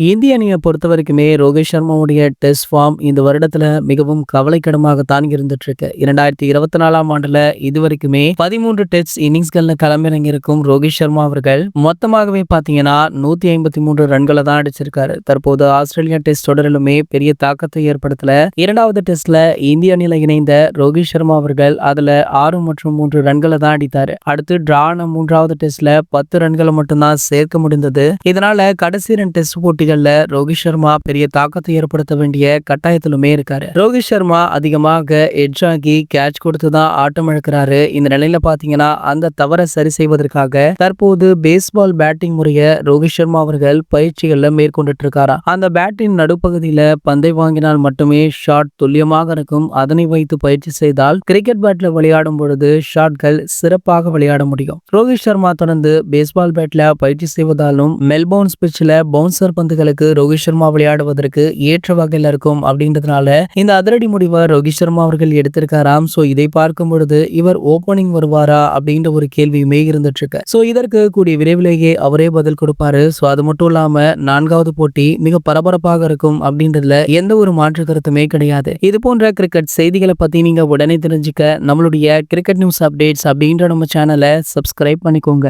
இந்திய அணியை பொறுத்த வரைக்குமே ரோஹித் சர்மாவுடைய டெஸ்ட் ஃபார்ம் இந்த வருடத்துல மிகவும் கவலைக்கிடமாகத்தான் இருந்துட்டு இருக்கு இரண்டாயிரத்தி இருபத்தி நாலாம் ஆண்டுல இதுவரைக்குமே பதிமூன்று டெஸ்ட் இன்னிங்ஸ்கள்ல களமிறங்கியிருக்கும் ரோஹித் சர்மா அவர்கள் மொத்தமாகவே பாத்தீங்கன்னா நூத்தி ஐம்பத்தி மூன்று ரன்களை தான் அடிச்சிருக்காரு. தற்போது ஆஸ்திரேலியா டெஸ்ட் தொடரிலுமே பெரிய தாக்கத்தை ஏற்படுத்தல. இரண்டாவது டெஸ்ட்ல இந்திய அணியில இணைந்த ரோஹித் சர்மா அவர்கள் அதுல ஆறு மற்றும் மூன்று ரன்களை தான் அடித்தாரு. அடுத்து டிரான மூன்றாவது டெஸ்ட்ல பத்து ரன்களை மட்டும்தான் சேர்க்க முடிந்தது. இதனால கடைசி ரெண்டு டெஸ்ட் போட்டி போட்டிகள்ல ரோஹித் சர்மா பெரிய தாக்கத்தை ஏற்படுத்த வேண்டிய கட்டாயத்திலுமே இருக்காரு. ரோஹித் சர்மா அதிகமாக எட்ஜ் ஆகி கேட்ச் கொடுத்து தான் ஆட்டம் இழக்கிறாரு. இந்த நிலையில பாத்தீங்கன்னா அந்த தவறை சரி செய்வதற்காக தற்போது பேஸ்பால் பேட்டிங் முறைய ரோஹித் சர்மா அவர்கள் பயிற்சிகள்ல மேற்கொண்டுட்டு இருக்காரா அந்த பேட்டின் நடுப்பகுதியில பந்தை வாங்கினால் மட்டுமே ஷாட் துல்லியமாக இருக்கும். அதனை வைத்து பயிற்சி செய்தால் கிரிக்கெட் பேட்ல விளையாடும் பொழுது ஷாட்கள் சிறப்பாக விளையாட முடியும். ரோஹித் சர்மா தொடர்ந்து பேஸ்பால் பேட்ல பயிற்சி செய்வதாலும் மெல்போர்ன் பிச்சில் பவுன்சர் பந்து பந்துகளுக்கு ரோஹித் சர்மா விளையாடுவதற்கு ஏற்ற வகையில் இருக்கும் அப்படின்றதுனால இந்த அதிரடி முடிவை ரோஹித் சர்மா அவர்கள் எடுத்திருக்காராம். ஸோ இதை பார்க்கும் பொழுது இவர் ஓப்பனிங் வருவாரா அப்படின்ற ஒரு கேள்வியுமே இருந்துட்டு இருக்கு ஸோ இதற்கு கூடிய விரைவிலேயே அவரே பதில் கொடுப்பாரு. ஸோ அது மட்டும் இல்லாம நான்காவது போட்டி மிக பரபரப்பாக இருக்கும் அப்படின்றதுல எந்த ஒரு மாற்று கருத்துமே கிடையாது. இது போன்ற கிரிக்கெட் செய்திகளை பத்தி நீங்க உடனே தெரிஞ்சுக்க நம்மளுடைய கிரிக்கெட் நியூஸ் அப்டேட்ஸ் அப்படின்ற நம்ம சேனலை சப்ஸ்கிரைப் பண்ணிக்கோங்க.